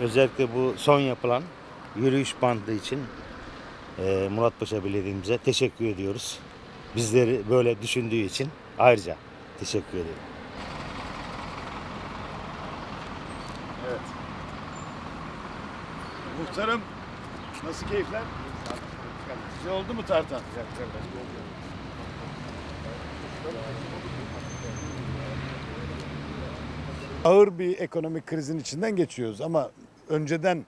Özellikle bu son yapılan yürüyüş bandı için e, Muratpaşa Belediye'mize teşekkür ediyoruz. Bizleri böyle düşündüğü için ayrıca teşekkür ederim. Evet. Muhtarım nasıl keyifler? Güzel oldu mu tartan? Ağır bir ekonomik krizin içinden geçiyoruz ama önceden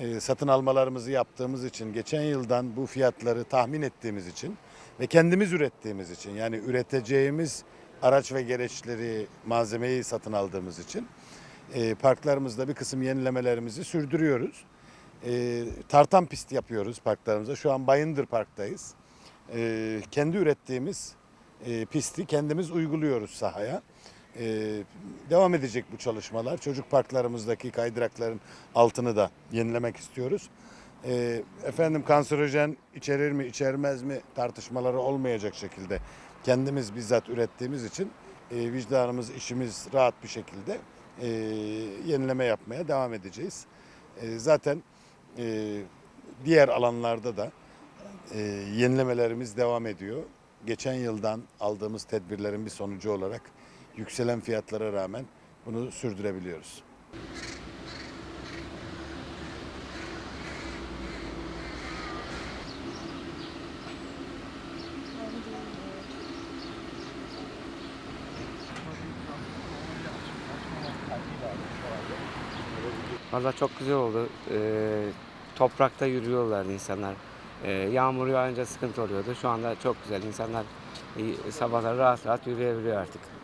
e, satın almalarımızı yaptığımız için, geçen yıldan bu fiyatları tahmin ettiğimiz için ve kendimiz ürettiğimiz için yani üreteceğimiz araç ve gereçleri, malzemeyi satın aldığımız için e, parklarımızda bir kısım yenilemelerimizi sürdürüyoruz. E, tartan pist yapıyoruz parklarımızda. Şu an Bayındır Park'tayız. Kendi ürettiğimiz pisti kendimiz uyguluyoruz sahaya. E, devam edecek bu çalışmalar. Çocuk parklarımızdaki kaydırakların altını da yenilemek istiyoruz. E, efendim kanserojen içerir mi içermez mi tartışmaları olmayacak şekilde kendimiz bizzat ürettiğimiz için e, vicdanımız işimiz rahat bir şekilde e, yenileme yapmaya devam edeceğiz. E, zaten e, diğer alanlarda da e, yenilemelerimiz devam ediyor. Geçen yıldan aldığımız tedbirlerin bir sonucu olarak yükselen fiyatlara rağmen bunu sürdürebiliyoruz. Valla çok güzel oldu. Ee, toprakta yürüyorlardı insanlar. Ee, yağmur yağınca sıkıntı oluyordu. Şu anda çok güzel. İnsanlar e, sabahları rahat rahat yürüyebiliyor artık.